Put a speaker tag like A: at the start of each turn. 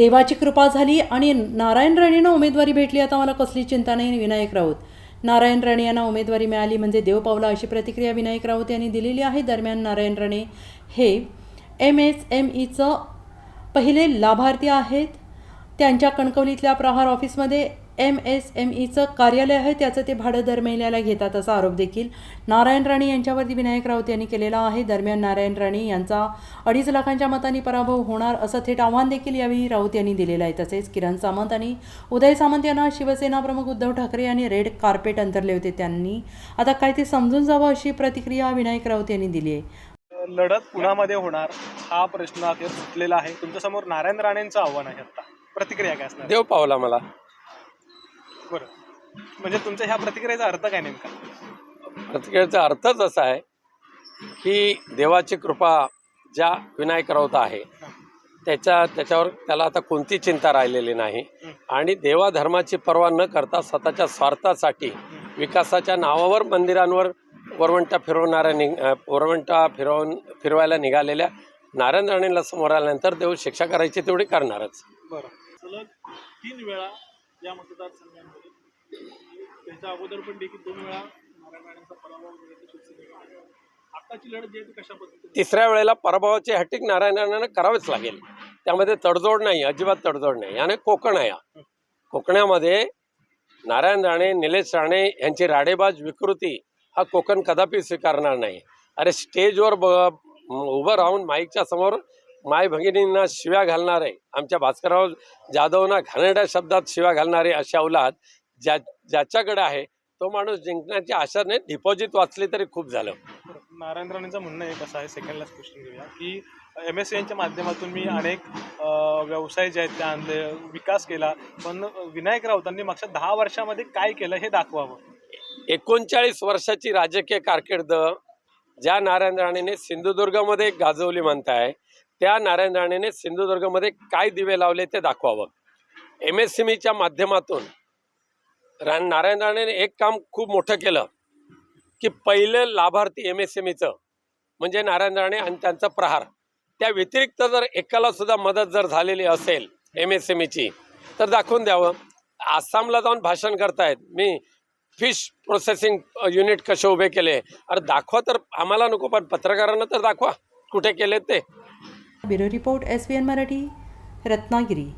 A: देवाची कृपा झाली आणि नारायण राणेंना उमेदवारी भेटली. आता मला कसली चिंता नाही विनायक राऊत. नारायण राणे यांना उमेदवारी मिळाली म्हणजे देव पावला अशी प्रतिक्रिया विनायक राऊत यांनी दिलेली आहे. दरम्यान नारायण राणे हे एम एस एम ईचं पहिले लाभार्थी आहेत. त्यांच्या कणकवलीतल्या प्रहार ऑफिसमध्ये एम एस एम ईचं कार्यालय आहे त्याचं ते भाडं दर महिन्याला घेतात असा आरोप देखील नारायण राणे यांच्यावरती विनायक राऊत यांनी केलेला आहे. दरम्यान नारायण राणे यांचा अडीच लाखांच्या मतांनी पराभव होणार असं थेट आव्हान देखील यावेळी राऊत यांनी दिलेलं आहे. तसेच किरण सामंत आणि उदय सामंत यांना शिवसेना प्रमुख उद्धव ठाकरे यांनी रेड कार्पेट अंतरले होते. त्यांनी आता काय ते समजून जावं अशी प्रतिक्रिया विनायक राऊत यांनी दिली आहे.
B: लढत पुण्यामध्ये होणार? हा प्रश्न अखेर सुटलेला आहे. तुमच्यासमोर नारायण राणेंचं आव्हान आहे आता. प्रतिक्रिया काय असणार?
C: देव पावला मला.
B: बरं. म्हणजे तुमच्या ह्या प्रतिक्रियेचा अर्थ काय नेमका?
C: प्रतिक्रियेचा अर्थच असा आहे की देवाची कृपा ज्या विनायक राऊत आहे त्याच्या त्याच्यावर त्याला आता कोणती चिंता राहिलेली नाही. आणि देवाधर्माची पर्वा न करता स्वतःच्या स्वार्थासाठी विकासाच्या नावावर मंदिरांवर वरवंटा फिरवणाऱ्या नि वरवंटा फिरवून फिरवायला निघालेल्या नारायण राणेंना समोर आल्यानंतर देव शिक्षा करायची तेवढी करणारच.
B: बरं.
D: सलग तीन वेळा या मतदारसंघांमध्ये त्याच्या अगोदर पण देखील दोन वेळा नारायण राणेंचा पराभव झाल्याचं शिवसेनेला लढत जी आहे ती कशा पद्धतीने
C: तिसऱ्या वेळेला पराभवाची हॅटिक नारायण राणेंना करावीच लागेल. त्यामध्ये तडजोड नाही अजिबात तडजोड नाही. आणि कोकण आहे. हा. कोकणामध्ये नारायण राणे निलेश राणे यांची राडेबाज विकृती हा कोकण कदापि स्वीकारणार नाही. अरे स्टेजवर ब उभं राहून माईकच्या समोर माय भगिनींना शिव्या घालणारे आमच्या भास्करराव जाधवना घाणेरड्या शब्दात शिव्या घालणारे अशी अवलाद ज्या ज्याच्याकडे आहे तो माणूस जिंकण्याची आशा नाही डिपॉझिट वाचली तरी खूप झालं.
B: नारायण राणेंचं म्हणणं एक असं आहे सेकंड लास्ट क्वेश्चन घेऊया की एम एस सीच्या माध्यमातून मी अनेक व्यवसाय जे आहेत ते आणले विकास केला पण विनायक राऊतांनी मागच्या दहा वर्षामध्ये काय केलं हे दाखवावं
C: एकोणचाळीस वर्षाची राजकीय कारकीर्द ज्या नारायण राणेने सिंधुदुर्गमध्ये गाजवली म्हणताय त्या नारायण राणेने सिंधुदुर्गमध्ये काय दिवे लावले ते दाखवावं. एम एस सी च्या माध्यमातून रा नारायण राणेने एक काम खूप मोठं केलं की पहिलं लाभार्थी एम एस एम ईचं म्हणजे नारायण राणे आणि त्यांचा प्रहार. त्या व्यतिरिक्त जर एकाला सुद्धा मदत जर झालेली असेल एम एस एम ईची तर दाखवून द्यावं. आसामला जाऊन भाषण करतायत. मी फिश प्रोसेसिंग युनिट कसे उभे केले? अरे दाखवा तर आम्हाला नको पण पत्रकारांना तर दाखवा. कुठे केले ते?
A: Bureau report S B N Marathi Ratnagiri.